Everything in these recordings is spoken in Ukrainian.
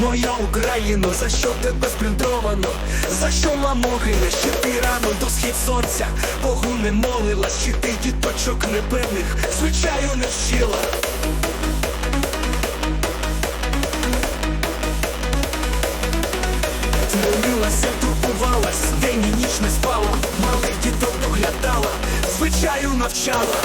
моя Україно, за що тебе сплюндровано? За що мамогине, що ти рано до схід сонця? Богу не молилась, чи ти діточок непевних, звичаю не вчила. Молилася, турбувалась, день і ніч не спала, малих діток доглядала, звичаю навчала.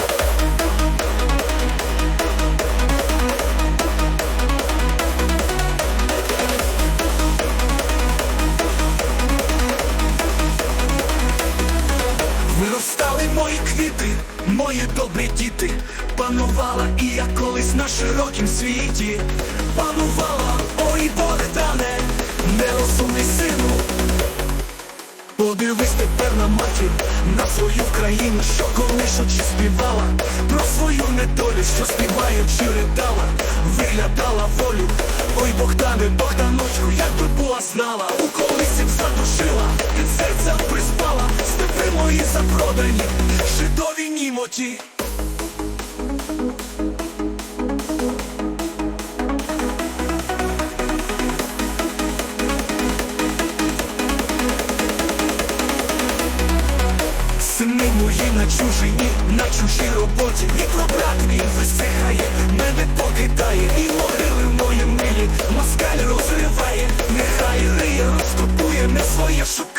Мої добрі діти, панувала і я колись на широкім світі, панувала, ой Богдане, нерозумний сину. Подивись тепер на матір, на свою країну, що колишучи співала, про свою недолю, що співаючи ридала, виглядала волю. Ой, Богдане, Богданочку, як би була знала, у колисів задушила, під серцем приспала, степи мої запродані, жидові німоті. Сини мої на чужині, на чужій роботі. Вітробрат мій висихає, мене покидає. І могили мої милі, москаль розриває. Нехай риє, розкопує, не своє шукає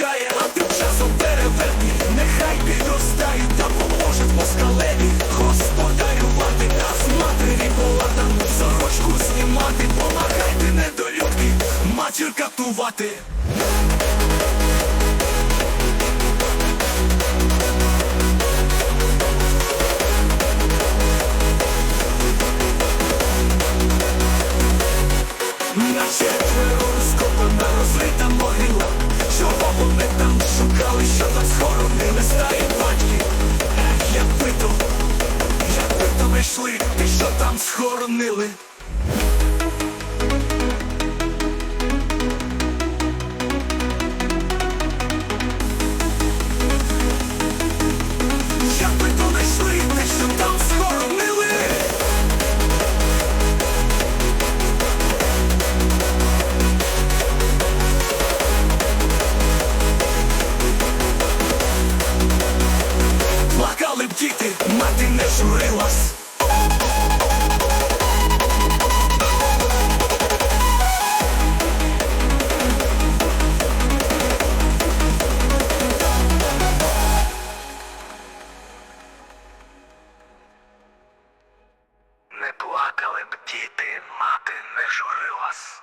москалеві Господарювати нас матері поладану Сорочку знімати, помагайте недолюбки Матір катувати На четверо розкопана розрита могила Чого вони там шукали, що там схоронили то і що там схоронили діти, мати не журилась. Мати не.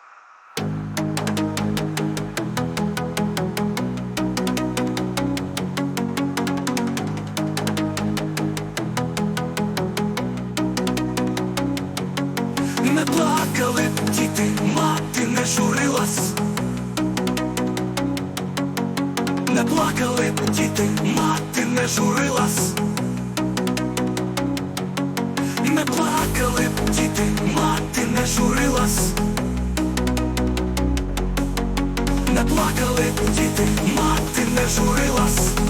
Не плакали діти, мати не журилась. Не плакали діти, мати не журилась. Журилась. Не плакали діти, мати не журилась.